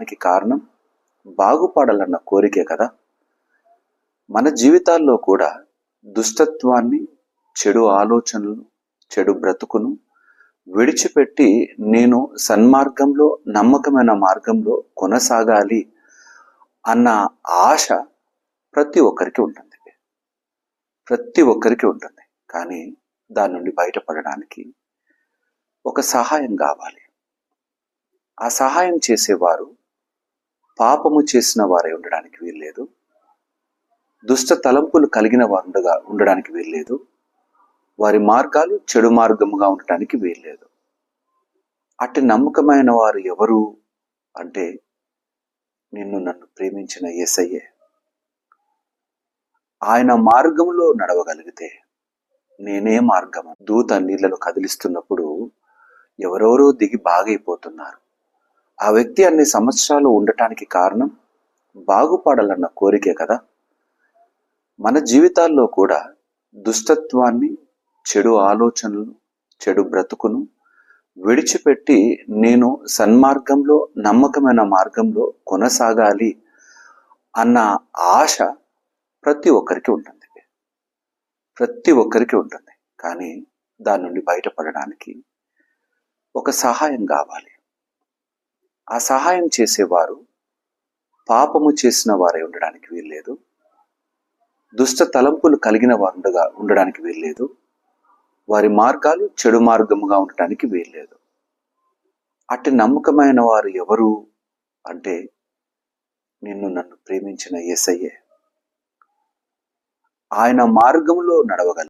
దానికి కారణం బాగుపడాలన్న కోరికే కదా. మన జీవితాల్లో కూడా దుష్టత్వాన్ని చెడు ఆలోచనలు చెడు బ్రతుకును విడిచిపెట్టి నేను సన్మార్గంలో నమ్మకమైన మార్గంలో కొనసాగాలి అన్న ఆశ ప్రతి ఒక్కరికి ఉంటుంది. ప్రతి ఒక్కరికి ఉంటుంది. కానీ దాని నుండి బయటపడడానికి ఒక సహాయం కావాలి. ఆ సహాయం చేసేవారు పాపము చేసిన వారై ఉండడానికి వీల్లేదు. దుష్ట తలంపులు కలిగిన వారుగా ఉండడానికి వీల్లేదు. వారి మార్గాలు చెడు మార్గముగా ఉండటానికి వీల్లేదు. అట్టి నమ్మకమైన వారు ఎవరు అంటే నిన్ను నన్ను ప్రేమించిన యేసయ్యే ఆయన మార్గంలో నడవగలిగితే నేనే మార్గము? దూత నీళ్ళను కదిలిస్తున్నప్పుడు ఎవరెవరో దిగి బాగైపోతున్నారు. ఆ వ్యక్తి అన్ని సంవత్సరాలు ఉండటానికి కారణం బాగుపడాలన్న కోరికే కదా. మన జీవితాల్లో కూడా దుష్టత్వాన్ని చెడు ఆలోచనలు చెడు బ్రతుకును విడిచిపెట్టి నేను సన్మార్గంలో నమ్మకమైన మార్గంలో కొనసాగాలి అన్న ఆశ ప్రతి ఒక్కరికి ఉంటుంది. ప్రతి ఒక్కరికి ఉంటుంది. కానీ దాని నుండి బయటపడడానికి ఒక సహాయం కావాలి. ఆ సహాయం చేసేవారు పాపము చేసిన వారై ఉండడానికి వీల్లేదు దుష్ట తలంపులు కలిగిన వారుగా ఉండడానికి వీల్లేదు వారి మార్గాలు చెడు మార్గముగా ఉండటానికి వీల్లేదు. అట్టి నమ్మకమైన వారు ఎవరు అంటే నిన్ను నన్ను ప్రేమించిన యేసయ్యే ఆయన మార్గంలో నడవగలరు